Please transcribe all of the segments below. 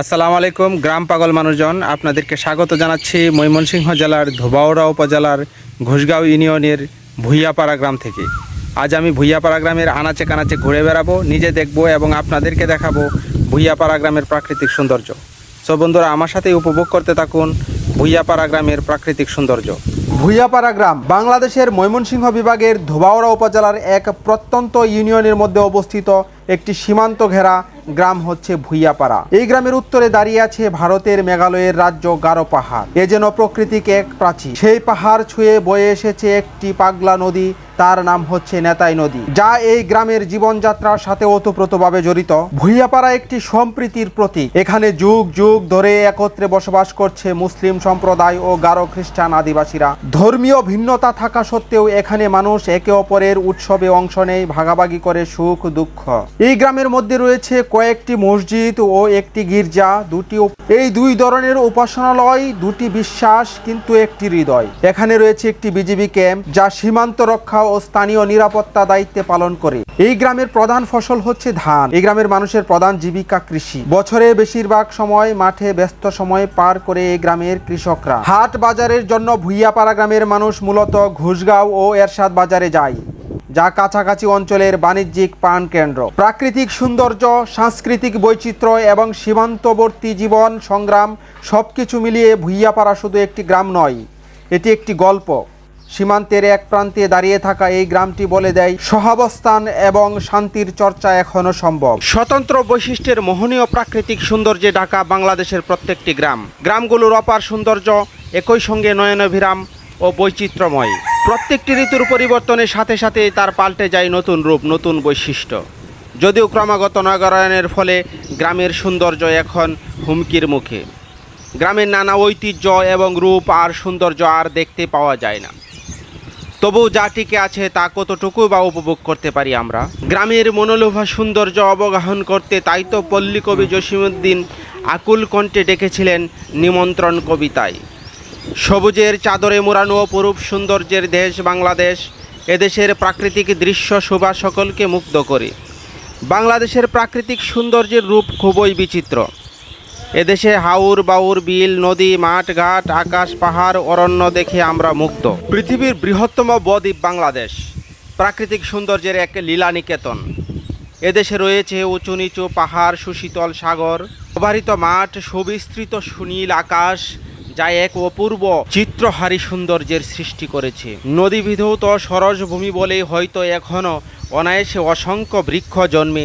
আসসালামু আলাইকুম, গ্রাম পাগল মানুষজন। আপনাদেরকে স্বাগত জানাচ্ছি ময়মনসিংহ জেলার ধোবাউড়া উপজেলার ঘোষগাঁও ইউনিয়নের ভুইয়াপাড়া গ্রাম থেকে। আজ আমি ভুইয়াপাড়া গ্রামের আনাচে কানাচে ঘুরে বেড়াবো, নিজে দেখব এবং আপনাদেরকে দেখাবো ভুইয়াপাড়া গ্রামের প্রাকৃতিক সৌন্দর্য। সো বন্ধুরা, আমার সাথে উপভোগ করতে থাকুন ভুইয়াপাড়া গ্রামের প্রাকৃতিক সৌন্দর্য। ভুইয়াপাড়া গ্রাম বাংলাদেশের ময়মনসিংহ বিভাগের ধোবাউড়া উপজেলার এক প্রত্যন্ত ইউনিয়নের মধ্যে অবস্থিত একটি সীমান্ত ঘেরা গ্রাম হচ্ছে ভুইয়াপাড়া। এই গ্রামের উত্তরে দাঁড়িয়ে আছে ভারতের মেঘালয়ের রাজ্য গারো পাহাড়। এ যেন প্রকৃতিক এক প্রাচীর। সেই পাহাড় ছুঁয়ে বয়ে এসেছে একটি পাগলা নদী তার নাম হচ্ছে নেতাই নদী, যা এই গ্রামের জীবনযাত্রার সাথে ওতপ্রোতভাবে জড়িত। ভুইয়াপাড়া একটি সম্প্রীতির প্রতীক। এখানে যুগ যুগ ধরে একত্রে বসবাস করছে মুসলিম সম্প্রদায় ও গারো খ্রিস্টান আদিবাসীরা। ধর্মীয় ভিন্নতা থাকা সত্ত্বেও এখানে মানুষ একে অপরের উৎসবে অংশ নেয়, ভাগাভাগি করে সুখ, দুঃখ। এই গ্রামের মধ্যে রয়েছে কয়েকটি মসজিদ ও একটি গির্জা, দুটি এই দুই ধরনের উপাসনালয়, দুটি বিশ্বাস, কিন্তু একটি হৃদয়। এখানে রয়েছে একটি বিজিবি ক্যাম্প, যা সীমান্ত রক্ষা ও স্থানীয় নিরাপত্তা দায়িত্বে পালন করে। এই গ্রামের প্রধান ফসল হচ্ছে ধান। এই গ্রামের মানুষের প্রধান জীবিকা কৃষি। বছরে বেশিরভাগ সময় মাঠে ব্যস্ত সময় পার করে এই গ্রামের কৃষকরা। হাট বাজারের জন্য ভুইয়াপাড়া গ্রামের মানুষ মূলত ঘুষগাঁও ও এরশাদ বাজারে যায়, যা কাছাকাছি অঞ্চলের বাণিজ্যিক প্রাণ কেন্দ্র। প্রাকৃতিক সৌন্দর্য, সাংস্কৃতিক বৈচিত্র্য এবং সীমান্তবর্তী জীবন, সংগ্রাম সবকিছু মিলিয়ে ভুইয়াপাড়া শুধু একটি গ্রাম নয়, এটি একটি গল্প। সীমান্তের এক প্রান্তে দাঁড়িয়ে থাকা এই গ্রামটি বলে দেয়, সহাবস্থান এবং শান্তির চর্চা এখনও সম্ভব। স্বতন্ত্র বৈশিষ্ট্যের মোহনীয় প্রাকৃতিক সৌন্দর্যে ঢাকা বাংলাদেশের প্রত্যেকটি গ্রাম। গ্রামগুলোর অপার সৌন্দর্য, একই সঙ্গে নয়নভিরাম ও বৈচিত্র্যময়। প্রত্যেকটি ঋতুর পরিবর্তনের সাথে সাথে তার পাল্টে যায় নতুন রূপ, নতুন বৈশিষ্ট্য। যদিও ক্রমাগত নগরায়নের ফলে গ্রামের সৌন্দর্য এখন হুমকির মুখে। গ্রামের নানা ঐতিহ্য এবং রূপ আর সৌন্দর্য আর দেখতে পাওয়া যায় না। তবু যা টিকে আছে তা কতটুকু বা উপভোগ করতে পারি আমরা? গ্রামের মনোলোভা সৌন্দর্য অবগাহন করতে তাই তো পল্লী কবি জসিমুদ্দিন আকুল কণ্ঠে ডেকেছিলেন নিমন্ত্রণ কবিতায়। সবুজের চাদরে মোড়ানো অপরূপ সৌন্দর্যের দেশ বাংলাদেশ, এদেশের প্রাকৃতিক দৃশ্য শোভা সকলকে মুগ্ধ করে। বাংলাদেশের প্রাকৃতিক সৌন্দর্যের রূপ খুবই বিচিত্র। এদেশে হাউর বাউর, বিল, নদী, মাঠ, ঘাট, আকাশ, পাহাড়, অরণ্য দেখে আমরা মুগ্ধ। পৃথিবীর বৃহত্তম বদ্বীপ বাংলাদেশ। প্রাকৃতিক সৌন্দর্যের এক লীলা নিকেতন এদেশে রয়েছে উঁচু নিচু পাহাড়, সুশীতল সাগর অবারিত মাঠ, সুবিস্তৃত সুনীল আকাশ, যা এক অপূর্ব চিত্রহারী সৌন্দর্যের সৃষ্টি করেছে। নদী বিধৌত সরস ভূমি বলেই হয়তো এখনও অনায়াসে অসংখ্য বৃক্ষ জন্মে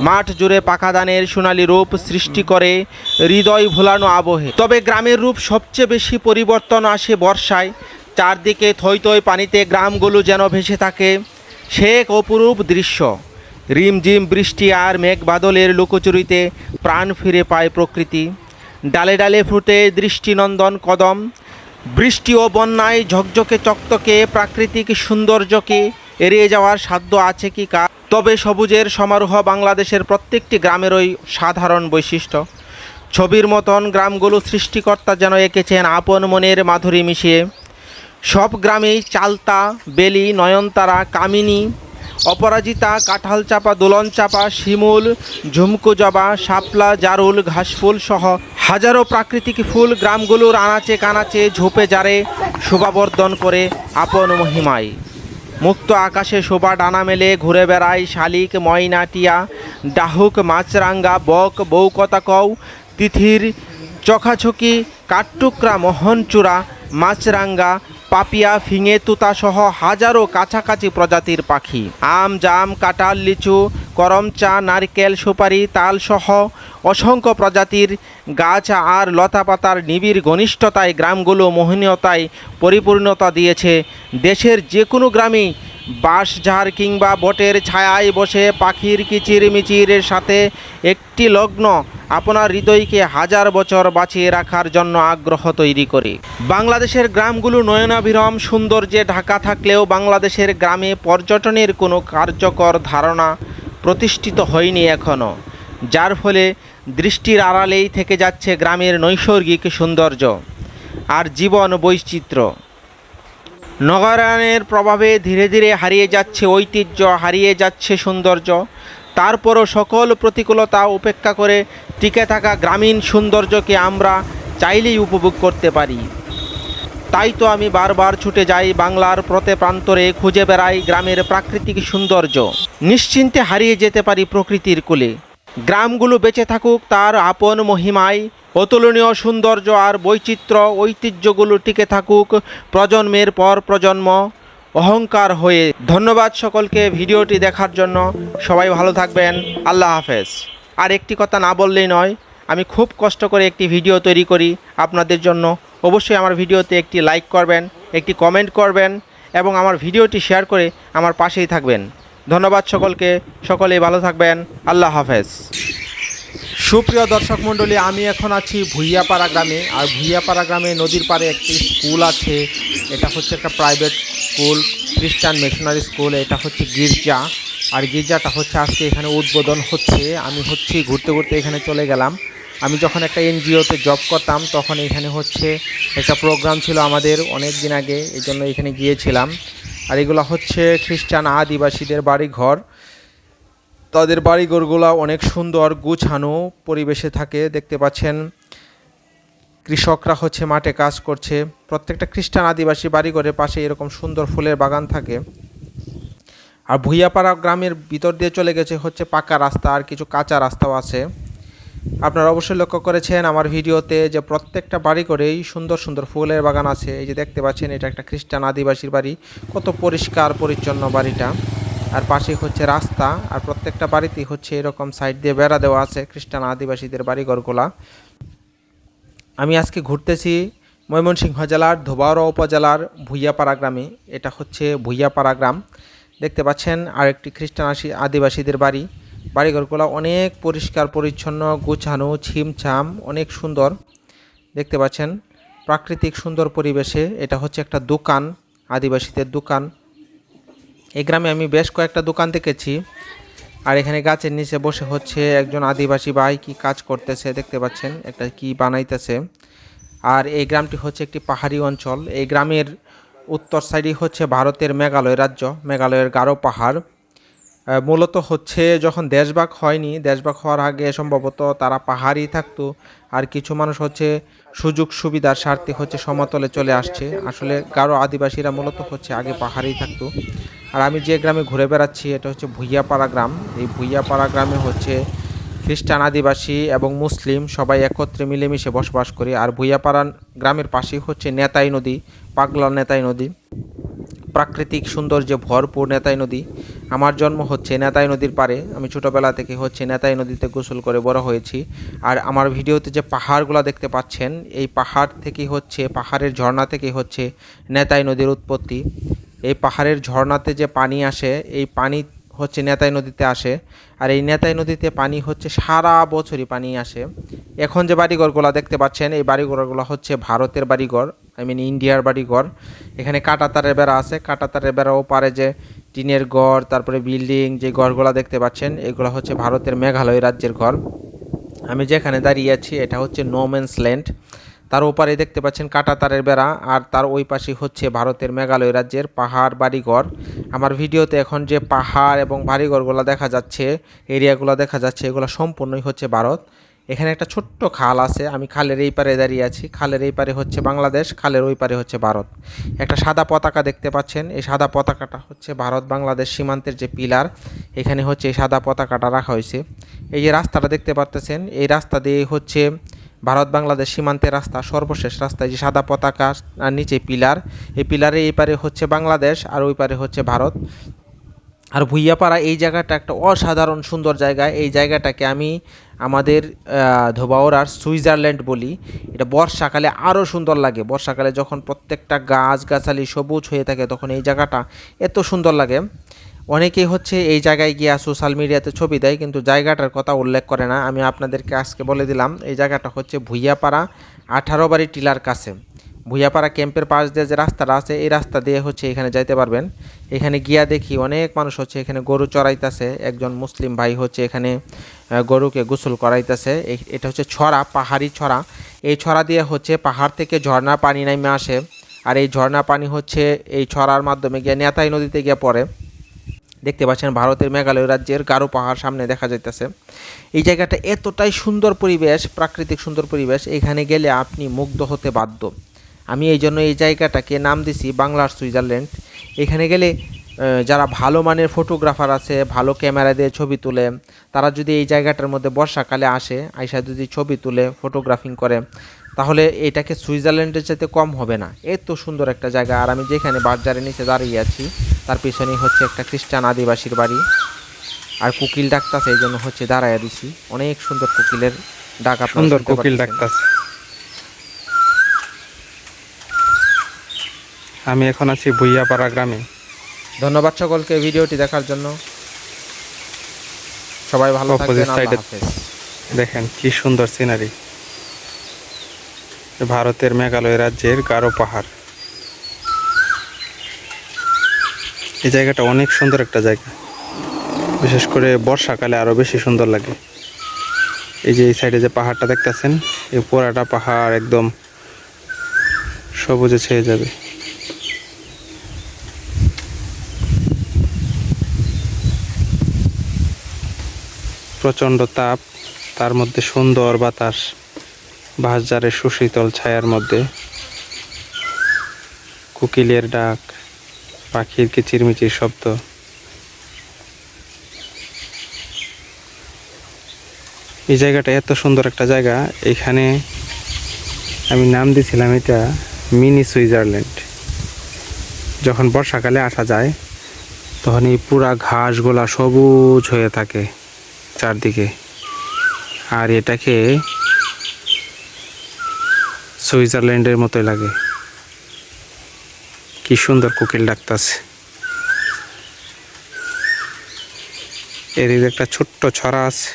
মাঠ জুড়ে পাকা ধানের সোনালি রূপ সৃষ্টি করে, হৃদয় ভোলানো আবহে। তবে গ্রামের রূপ সবচেয়ে বেশি পরিবর্তন আসে বর্ষায়। চারদিকে থই থই পানিতে গ্রামগুলো যেন ভেসে থাকে। সে এক অপরূপ দৃশ্য। রিমঝিম বৃষ্টি আর মেঘ বাদলের লুকোচুরিতে প্রাণ ফিরে পায় প্রকৃতি। ডালে ডালে ফুটে দৃষ্টিনন্দন কদম। বৃষ্টি ও বন্যায় ঝকঝকে চকচকে প্রাকৃতিক সৌন্দর্যকে এড়িয়ে যাওয়ার সাধ্য আছে কি কা তবে সবুজের সমারোহ বাংলাদেশের প্রত্যেকটি গ্রামেরই সাধারণ বৈশিষ্ট্য। ছবির মতন গ্রামগুলো সৃষ্টিকর্তা যেন এঁকেছেন আপন মনের মাধুরী মিশিয়ে। সব গ্রামেই চালতা, বেলি, নয়নতারা, কামিনী, অপরাজিতা, কাঁঠাল চাপা, দোলন চাপা, শিমুল, ঝুমকু জবা, শাপলা, জারুল, ঘাসফুল সহ হাজারো প্রাকৃতিক ফুল গ্রামগুলোর আনাচে কানাচে ঝোপে জারে শোভাবর্ধন করে আপন মহিমায়। মুক্ত আকাশে শোভা ডানা মেলে ঘুরে বেড়ায় শালিক, ময়নাটিয়া, ডাহুক, মাছরাঙ্গা, বক বৌকতা কও তিথির চখাচকি কাঠটুকরা, মোহনচূড়া মাছরাঙ্গা, পাপিয়া, ফিঙে তুতাসহ হাজারো কাছাকাছি প্রজাতির পাখি। আম, জাম, কাঁঠাল, লিচু করমচা নারকেল, সুপারি তালসহ অসংখ্য প্রজাতির গাছ আর লতাপাতার নিবিড় ঘনিষ্ঠতায় গ্রামগুলো মোহনীয়তায় পরিপূর্ণতা দিয়েছে দেশের যে কোনো গ্রামেই বাঁশঝাড় কিংবা বটের ছায়ায় বসে পাখির কিচির কিচিরমিচিরের সাথে একটি লগ্ন আপনার হৃদয়কে হাজার বছর বাঁচিয়ে রাখার জন্য আগ্রহ তৈরি করে। বাংলাদেশের গ্রামগুলো নয়নাভিরম, সৌন্দর্যে ঢাকা থাকলেও বাংলাদেশের গ্রামে পর্যটনের কোনো কার্যকর ধারণা প্রতিষ্ঠিত হয়নি এখনও যার ফলে দৃষ্টির আড়ালেই থেকে যাচ্ছে গ্রামের নৈসর্গিক সৌন্দর্য আর জীবন বৈচিত্র্য। নগরায়নের প্রভাবে ধীরে ধীরে হারিয়ে যাচ্ছে ঐতিহ্য, হারিয়ে যাচ্ছে সৌন্দর্য। তারপরও সকল প্রতিকূলতা উপেক্ষা করে টিকে থাকা গ্রামীণ সৌন্দর্যকে আমরা চাইলেই উপভোগ করতে পারি। তাই তো আমি বারবার ছুটে যাই বাংলার প্রতে প্রান্তরে, খুঁজে বেড়াই গ্রামের প্রাকৃতিক সৌন্দর্য। নিশ্চিন্তে হারিয়ে যেতে পারি প্রকৃতির কোলে। গ্রামগুলো বেঁচে থাকুক তার আপন মহিমায়। অতুলনীয় সৌন্দর্য আর বৈচিত্র্য ঐতিহ্যগুলো টিকে থাকুক প্রজন্মের পর প্রজন্ম। অহংকার হয়ে। ধন্যবাদ সকলকে ভিডিওটি দেখার জন্য। সবাই ভালো থাকবেন। আল্লাহ হাফেজ। আর একটি কথা না বললেই নয়, আমি খুব কষ্ট করে একটি ভিডিও তৈরি করি আপনাদের জন্য। অবশ্যই আমার ভিডিওতে একটি লাইক করবেন, একটি কমেন্ট করবেন এবং আমার ভিডিওটি শেয়ার করে আমার পাশেই থাকবেন। ধন্যবাদ সকলকে। সকলেই ভালো থাকবেন। আল্লাহ হাফেজ। সুপ্রিয় দর্শক মণ্ডলী, আমি এখন আছি ভুইয়াপাড়া গ্রামে। আর ভুইয়াপাড়া গ্রামে নদীর পাড়ে একটি স্কুল আছে। এটা হচ্ছে একটা প্রাইভেট স্কুল খ্রিস্টান মিশনারি স্কুল এটা হচ্ছে গির্জা। আর গির্জাটা হচ্ছে আজকে এখানে উদ্বোধন হচ্ছে। আমি হচ্ছে ঘুরতে ঘুরতে এখানে চলে গেলাম। আমি যখন একটা এনজিওতে জব করতাম, তখন এখানে হচ্ছে একটা প্রোগ্রাম ছিল আমাদের অনেক দিন আগে। এই জন্য এখানে গিয়েছিলাম। আর এগুলো হচ্ছে খ্রিস্টান আদিবাসীদের বাড়ি ঘর তাদের বাড়িঘরগুলো অনেক সুন্দর, গুছানো পরিবেশে থাকে। দেখতে পাচ্ছেন, কৃষকরা হচ্ছে মাঠে কাজ করছে। প্রত্যেকটা খ্রিস্টান আদিবাসী বাড়িঘরের পাশে এরকম সুন্দর ফুলের বাগান থাকে। আর ভুইয়াপাড়া গ্রামের ভিতর দিয়ে চলে গেছে হচ্ছে পাকা রাস্তা, আর কিছু কাঁচা রাস্তাও আছে। আপনারা অবশ্যই লক্ষ্য করেছেন আমার ভিডিওতে যে প্রত্যেকটা বাড়ি করেই সুন্দর সুন্দর ফুলের বাগান আছে। এই যে দেখতে পাচ্ছেন, এটা একটা খ্রিস্টান আদিবাসীর বাড়ি। কত পরিষ্কার, পরিচ্ছন্ন বাড়িটা। আর পাশে হচ্ছে রাস্তা, আর প্রত্যেকটা বাড়িতেই হচ্ছে এরকম সাইড দিয়ে বেড়া দেওয়া আছে খ্রিস্টান আদিবাসীদের বাড়িঘরগুলা। আমি আজকে ঘুরতেছি ময়মনসিংহ জেলার ধোবাউড়া উপজেলার ভুইয়াপাড়া গ্রামে। এটা হচ্ছে ভুইয়াপাড়া গ্রাম। দেখতে পাচ্ছেন আরেকটি খ্রিস্টান আদিবাসীদের বাড়ি। বাড়িঘরগুলো অনেক পরিষ্কার, পরিচ্ছন্ন, গুছানো, ছিমছাম, অনেক সুন্দর। দেখতে পাচ্ছেন, প্রাকৃতিক সুন্দর পরিবেশে এটা হচ্ছে একটা দোকান, আদিবাসীদের দোকান। এই গ্রামে আমি বেশ কয়েকটা দোকান দেখেছি, আর এখানে গাছের নিচে বসে হচ্ছে একজন আদিবাসী ভাই কি কাজ করতেছে, দেখতে পাচ্ছেন, একটা কি বানাইতেছে। আর এই গ্রামটি হচ্ছে একটি পাহাড়ি অঞ্চল, এই গ্রামের উত্তর সাইডই হচ্ছে ভারতের মেঘালয় রাজ্য, মেঘালয়ের গারো পাহাড়। মূলত হচ্ছে যখন দেশভাগ হয়নি, দেশভাগ হওয়ার আগে সম্ভবত তারা পাহাড়ি থাকতো, আর কিছু মানুষ হচ্ছে সুযোগ সুবিধার স্বার্থে হচ্ছে সমতলে চলে আসছে। আসলে গারো আদিবাসীরা মূলত হচ্ছে আগে পাহাড়েই থাকতো। আর আমি যে গ্রামে ঘুরে বেড়াচ্ছি, এটা হচ্ছে ভুইয়াপাড়া গ্রাম। এই ভুইয়াপাড়া গ্রামে হচ্ছে খ্রিস্টান আদিবাসী এবং মুসলিম সবাই একত্রে মিলেমিশে বসবাস করি। আর ভুইয়াপাড়া গ্রামের পাশেই হচ্ছে নেতাই নদী, পাগলা নেতাই নদী। প্রাকৃতিক সৌন্দর্যে ভরপুর নেতাই নদী। আমার জন্ম হচ্ছে নেতাই নদীর পারে আমি ছোটোবেলা থেকে হচ্ছে নেতাই নদীতে গোসল করে বড় হয়েছি। আর আমার ভিডিওতে যে পাহাড়গুলো দেখতে পাচ্ছেন, এই পাহাড় থেকে হচ্ছে, পাহাড়ের ঝর্ণা থেকে হচ্ছে নেতাই নদীর উৎপত্তি। এই পাহাড়ের ঝর্ণাতে যে পানি আসে, এই পানি হচ্ছে নেতাই নদীতে আসে। আর এই নেতাই নদীতে পানি হচ্ছে সারা বছরই পানি আসে। এখন যে বাড়িঘরগুলো দেখতে পাচ্ছেন, এই বাড়িঘরগুলো হচ্ছে ভারতের বাড়িঘর, আই মিন ইন্ডিয়ার বাড়িঘর। এখানে কাঁটাতারের বেড়া আছে। কাঁটাতারের বেড়াও পারে যে টিনের ঘর তারপরে বিল্ডিং যে ঘরগুলো দেখতে পাচ্ছেন, এগুলো হচ্ছে ভারতের মেঘালয় রাজ্যের ঘর আমি যেখানে দাঁড়িয়ে আছি, এটা হচ্ছে নোম্যান্স ল্যান্ড তার ওপারে দেখতে পাচ্ছেন কাটা তারের বেড়া, আর তার ওই পাশে হচ্ছে ভারতের মেঘালয় রাজ্যের পাহাড় বাড়িঘর। আমার ভিডিওতে এখন যে পাহাড় এবং বাড়িঘরগুলো দেখা যাচ্ছে এরিয়াগুলো দেখা যাচ্ছে, এগুলো সম্পূর্ণই হচ্ছে ভারত। এখানে একটা ছোট্ট খাল আছে, আমি খালের এই পারে দাঁড়িয়ে আছি। খালের এই পারে হচ্ছে বাংলাদেশ, খালের ওই পারে হচ্ছে ভারত। একটা সাদা পতাকা দেখতে পাচ্ছেন, এই সাদা পতাকাটা হচ্ছে ভারত বাংলাদেশ সীমান্তের যে পিলার, এখানে হচ্ছে এই সাদা পতাকাটা রাখা হয়েছে। এই যে রাস্তাটা দেখতে পারতেছেন, এই রাস্তা দিয়ে হচ্ছে ভারত বাংলাদেশ সীমান্তের রাস্তা, সর্বশেষ রাস্তায় যে সাদা পতাকা আর নিচে পিলার, এই পিলারে এই পারে হচ্ছে বাংলাদেশ আর ওই পারে হচ্ছে ভারত। আর ভুইয়াপাড়া এই জায়গাটা একটা অসাধারণ সুন্দর জায়গা। এই জায়গাটাকে আমি আমাদের ধোবাওড়ার সুইজারল্যান্ড বলি। এটা বর্ষাকালে আরও সুন্দর লাগে। বর্ষাকালে যখন প্রত্যেকটা গাছ গাছালি সবুজ হয়ে থাকে, তখন এই জায়গাটা এত সুন্দর লাগে। অনেকেই হচ্ছে এই জায়গায় গিয়ে সোশ্যাল মিডিয়াতে ছবি দেয়, কিন্তু জায়গাটার কথা উল্লেখ করে না। আমি আপনাদেরকে আজকে বলে দিলাম, এই জায়গাটা হচ্ছে ভুইয়াপাড়া আঠারো বাড়ি টিলার কাছে। ভুইয়াপাড়া ক্যাম্পের পাশ দিয়ে যে রাস্তাটা আছে, এই রাস্তা দিয়ে হচ্ছে এখানে যাইতে পারবেন। এখানে গিয়া দেখি অনেক মানুষ হচ্ছে এখানে গরু চড়াইতেছে। একজন মুসলিম ভাই হচ্ছে এখানে গরুকে গোসল করাইতেছে। এটা হচ্ছে ছড়া, পাহাড়ি ছড়া। এই ছড়া দিয়ে হচ্ছে পাহাড় থেকে ঝর্ণা পানি নামে আসে। আর এই ঝর্ণা পানি হচ্ছে এই ছড়ার মাধ্যমে গিয়ে নেতাই নদীতে গিয়ে পড়ে। দেখতে পাচ্ছেন ভারতের মেঘালয় রাজ্যের গারো পাহাড় সামনে দেখা যাইতেছে। এই জায়গাটা এতটাই সুন্দর পরিবেশ, প্রাকৃতিক সুন্দর পরিবেশ, এখানে গেলে আপনি মুগ্ধ হতে বাধ্য। আমি এই জন্য এই জায়গাটাকে নাম দিছি বাংলার সুইজারল্যান্ড। এখানে গেলে যারা ভালো মানের ফটোগ্রাফার আছে ভালো ক্যামেরা দিয়ে ছবি তুলে তারা যদি এই জায়গাটার মধ্যে বর্ষাকালে আসে আইসা যদি ছবি তুলে ফটোগ্রাফিং করে তাহলে এটাকে সুইজারল্যান্ডের চাইতে কম হবে না। এত সুন্দর একটা জায়গা। আর আমি যেখানে বাজারের নিচে দাঁড়িয়ে আছি তার পিছনেই হচ্ছে একটা খ্রিস্টান আদিবাসীর বাড়ি। আর কোকিল ডাকতাছে এই জন্য হচ্ছে দাঁড়াইয়া দিছি। অনেক সুন্দর কোকিলের ডাক সুন্দর কোকিল ডাকতাছে। আমি এখন আছি ভুইয়াপাড়া গ্রামে। ধন্যবাদ সকলকে ভিডিওটি দেখার জন্য। সবাই ভালো Opposite থাকবেন আল্লাহ হাফেজ। দেখেন কি সুন্দর সিনারি ভারতের মেঘালয় রাজ্যের গারো পাহাড়। এই জায়গাটা অনেক সুন্দর একটা জায়গা। বিশেষ করে বর্ষাকালে আরও বেশি সুন্দর লাগে। এই যে এই সাইডে যে পাহাড়টা দেখতেছেন এই পোড়াটা পাহাড় একদম সবুজে ছেয়ে যাবে। প্রচণ্ড তাপ, তার মধ্যে সুন্দর বাতাস, বাঁশঝাড়ের সুশীতল ছায়ার মধ্যে। কোকিলের ডাক, পাখির কিচিরমিচির শব্দ। এই জায়গাটা এত সুন্দর একটা জায়গা, এখানে আমি নাম দিয়েছিলাম এটা মিনি সুইজারল্যান্ড। যখন বর্ষাকালে আসা যায়, তখন এই পুরা ঘাসগুলা সবুজ হয়ে থাকে। চারদিকে। আর এটাকে সুইজারল্যান্ডের মতোই লাগে। কি সুন্দর কোকিল ডাকতাছে। এদিকে একটা ছোট্ট ছড়া আছে।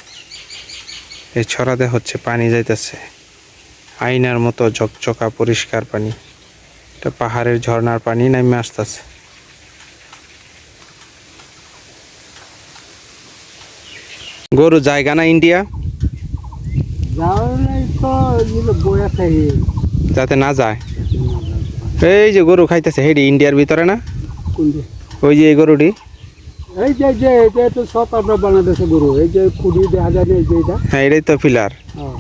এই ছড়াতে হচ্ছে পানি যাইতেছে। আয়নার মতো ঝকঝকা পরিষ্কার পানি। এটা পাহাড়ের ঝর্ণার পানি নামে আসতেছে। গরু জায়গা না ইন্ডিয়া? যাতে না যায়। এই যে গরু খাইতেছে হেডি ইন্ডিয়ার ভিতরে না? ওই যে এই গরুটি। এই যে যে এটা তো সব আমরা বাংলাদেশে গরু। এই যে কুড়ি দেখা যায় এই যে এটা। হ্যাঁ এটাই তো পিলার। হ্যাঁ।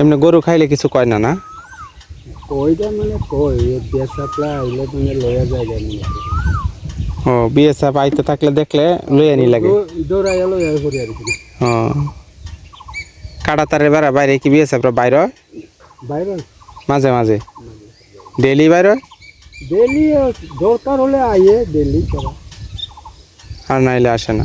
এমনি গরু খাইলে কিছু কয় না না? কইটা মানে দেশ সাপ্লাই এগুলো মানে লয়া যায় ও বিএসএফ আইতে থাকলে দেখলে লইয়া নি লাগে। আর কি ও। কাটাতারে বেড়া বাইরে কি বিএসএফ বাইরে হয়? বাইরে? মাঝে মাঝে। ডেলি বাইরে? ডেলি দরকার হলে আইয়ে ডেলি আর নাইলে আসে না।